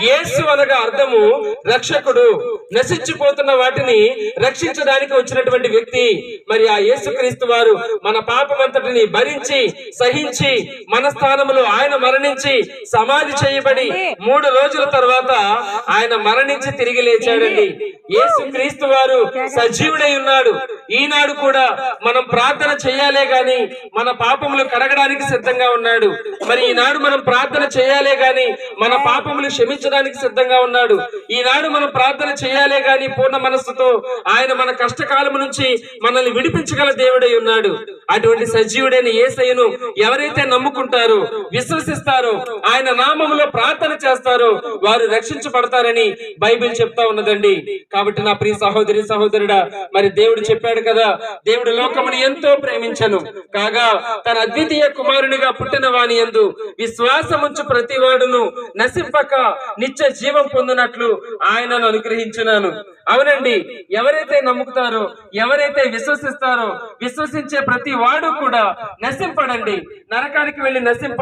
యేసు అనగా అర్థము రక్షకుడు. నశించిపోతున్న వాటిని రక్షించడానికి వచ్చినటువంటి వ్యక్తి మరి ఆ యేసుక్రీస్తు వారు మన పాపమంతటిని భరించి సహించి మన స్థానంలో ఆయన మరణించి సమాధి చేయబడి మూడు రోజుల తర్వాత ఆయన మరణించి తిరిగి లేచాడండి. యేసుక్రీస్తు వారు సజీవుడై ఉన్నాడు. ఈనాడు కూడా మనం ప్రార్థన చేయాలే గాని మన పాపములు కడగడానికి సిద్ధంగా ఉన్నాడు. మరి ఈనాడు మనం ప్రార్థన చేయాలే గాని మన పాపములు క్షమించడానికి సిద్ధంగా ఉన్నాడు. ఈనాడు మనం ప్రార్థన చేయాలి గాని పూర్ణ మనస్సుతో ఆయన మన కష్టకాలం నుంచి మనల్ని విడిపించగల దేవుడై ఉన్నాడు. అటువంటి సజీవుడైన ఏసయ్యను ఎవరైతే నమ్ముకుంటారో విశ్వసిస్తారో ఆయన నామములో ప్రార్థన చేస్తారో వారు రక్షించబడతారని బైబిల్ చెప్తా ఉన్నదండి. కాబట్టి నా ప్రియ సహోదరి సహోదరుడా మరి దేవుడు చెప్పాడు కదా దేవుడు లోకమును ఎంతో ప్రేమించను. కాగా తన అద్వితీయ కుమారునిగా పుట్టిన వాని ఎందు విశ్వాసముంచు ప్రతి వాడును నశింపక నిత్య జీవం పొందినట్లు ఆయనను అనుగ్రహించినాను. అవునండి. ఎవరైతే నమ్ముతారో ఎవరైతే విశ్వసిస్తారో విశ్వసించే ప్రతి వాడు కూడా నశింపడండి. నరకానికి వెళ్ళి నశింప